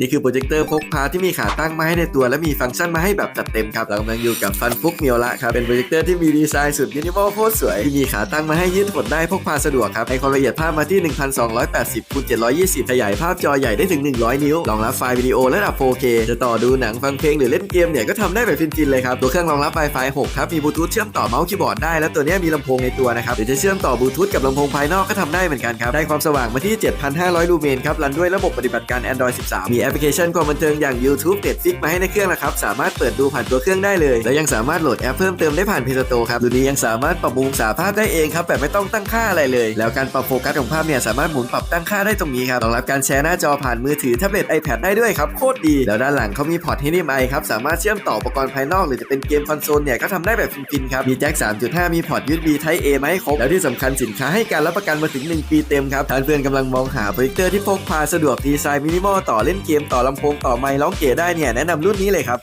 นี่คือโปรเจคเตอร์พกพาที่มีขาตั้งมาให้ในตัว และมีฟังก์ชันมาให้แบบจัดเต็มครับ เรากำลังอยู่กับฟันฟุกเมียวละครับ เป็นโปรเจคเตอร์ที่มีดีไซน์สุดมินิมอลโคตรสวย ที่มีขาตั้งมาให้ยืดหดได้พกพาสะดวกครับในความละเอียดภาพมาที่ 1280คูณ720 ขยายภาพจอใหญ่ได้ถึง 100 นิ้ว รองรับไฟล์วิดีโอระดับ 4K จะต่อดูหนังฟังเพลงหรือเล่นเกมเนี่ยก็ทำได้แบบฟินๆเลยครับ ตัวเครื่องรองรับ Wi-Fi 6ครับ มีบลูทูธเชื่อมต่อเมาส์คีย์บอร์ดได้ แล้วตัวนี้มีลำโพงในตัวนะครับหรือจะเชื่อมต่อบลูทูธกับลำโพงภายนอกก็ทำได้เหมือนกันครับ ได้ความสว่างมาที่ 7,500 ลูเมนครับ รันด้วยระบบปฏิบัติการ Android 13 มีแอปพลิเคชันความบันเทิงอย่าง YouTube Netflix มาให้ในเครื่องนะครับ สามารถเปิดดูผ่านตัวเครื่องได้เลย และยังสามารถโหลดแอปเพิ่มเติมได้ผ่าน Play Store ครับรุ่นนี้ยังสามารถปรับมุมสาภาพได้เองครับแบบไม่ต้องตั้งค่าอะไรเลย แล้วการปรับโฟกัสของภาพเนี่ยสามารถหมุนปรับตั้งค่าได้ตรงนี้ครับรองรับการแชร์หน้าจอผ่านมือถือแท็บเล็ต iPad ได้ด้วยครับโคตรดี แล้วด้านหลังเขามีพอร์ต HDMI ครับสามารถเชื่อมต่ออุปกรณ์ภายนอก หรือจะเป็นเกมคอนโซลเนี่ยก็ทำได้แบบฟินๆครับมีแจ็ค3.5 มีพอร์ต USB Type A มาให้ครบแล้วที่สำคัญสินค้าให้การรับประกันมาถึง 1 ปีเต็มครับท่านเพื่อนกำลังมองหาโปรเจคเตอร์ที่พกพาสะดวกดีไซน์มินิมอลต่อเล่นเกมต่อลำโพงต่อไมค์ร้องเก๋ได้เนี่ยแนะนำรุ่นนี้เลยครับ